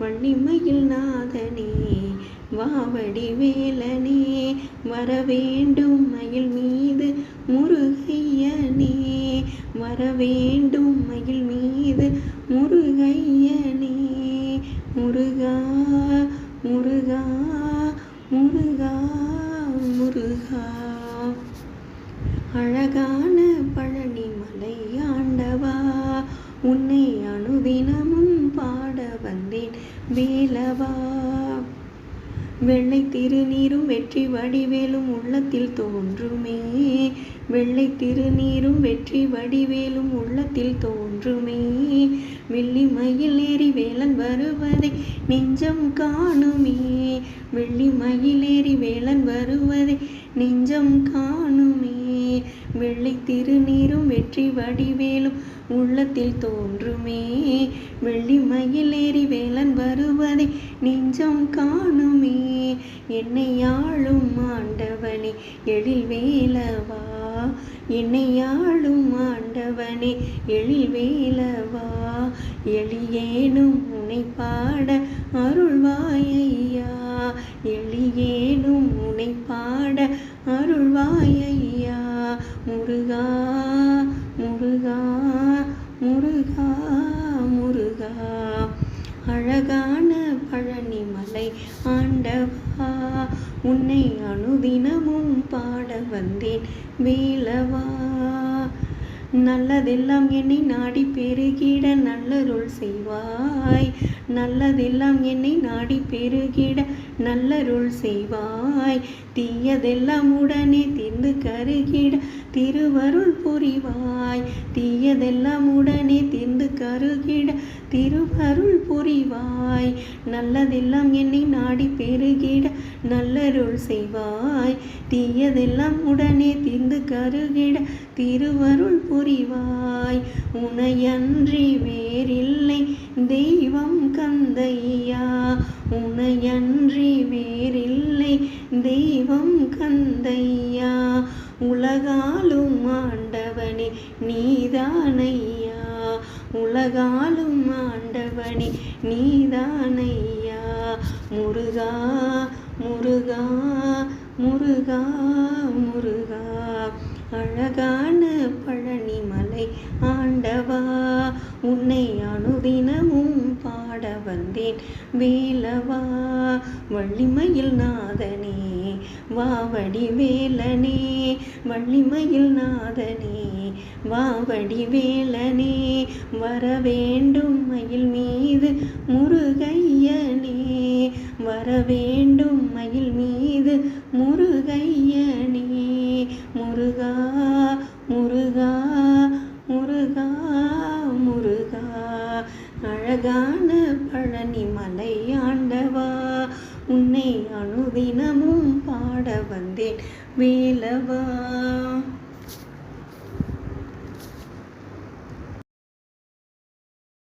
வன்னிமையில் நாதனே வாவடி வேலனே வரவேண்டும் மயில் மீது முருகையனே வரவேண்டும் மயில் மீது முருகையனே. முருகா முருகா முருகா முருகா. அழகான பழனி மலை ஆண்டவா உன்னை அனுதினமும் வேலவா? வெள்ளை திருநீரும் வெற்றி வடிவேலும் உள்ளத்தில் தோன்றுமே. வெள்ளை திருநீரும் வெற்றி வடிவேலும் உள்ளத்தில் தோன்றுமே. வெள்ளி மயில் ஏறி வேலன் வருவதை நெஞ்சம் காணுமே. வெள்ளி மயில் ஏறி வேலன் வருவதை நெஞ்சம் காணுமே. வெள்ளை திருநீரும் வெற்றி வடிவேலும் உள்ளத்தில் தோன்றுமே. வெள்ளி நெஞ்சம் காணுமே என்னை ஆளும் ஆண்டவனே எழில் வேலவா? என்னை ஆளும் ஆண்டவனே எழில் வேலவா? எளியேனும் உனை பாட அருள்வாயையா? எளியேனும் உனை பாட அருள்வாயையா? முருகா முருகா முருகா. ஆண்டவா உன்னை அணுதினமும் பாட வந்தேன். வேலவா நல்லதெல்லாம் என்னை நாடி பெருகிட நல்லருள் செய்வாய். நல்லதெல்லாம் என்னை நாடி பெருகிட நல்லருள் செய்வாய். தீயதெல்லாம் உடனே தீர்ந்து கருகிட திருவருள் புரிவாய். தீயதெல்லாம் உடனே தீர்ந்து கருகிட திருவருள் புரிவாய். நல்லதெல்லாம் என்னை நாடி பெருகிட நல்லருள் செய்வாய். தீயதெல்லாம் உடனே தீர்ந்து கருகிட திருவருள் புரி புரிவாய் உனையன்றி வேறில்லை தெய்வம் கந்தையா? உனையன்றி வேறில்லை தெய்வம் கந்தையா? உலகாலும் ஆண்டவனே நீதானையா? உலகாலும் ஆண்டவனே நீதானையா? முருகா முருகா முருகா முருகா அழகான பழனி மலை ஆண்டவா உன்னை அனுதினமும் பாட வந்தேன். வேலவா வள்ளிமயில் நாதனே வாவடி வேலனே வள்ளிமயில் நாதனே வாவடி வேலனே வர வேண்டும் மயில் மீது முருகையனே வர வேண்டும் மயில் மீது முருகையனே முருகா முருகா முருகா முருகா. அழகான பழனி மலை ஆண்டவா உன்னை அனுதினமும் பாட வந்தேன் வேலவா.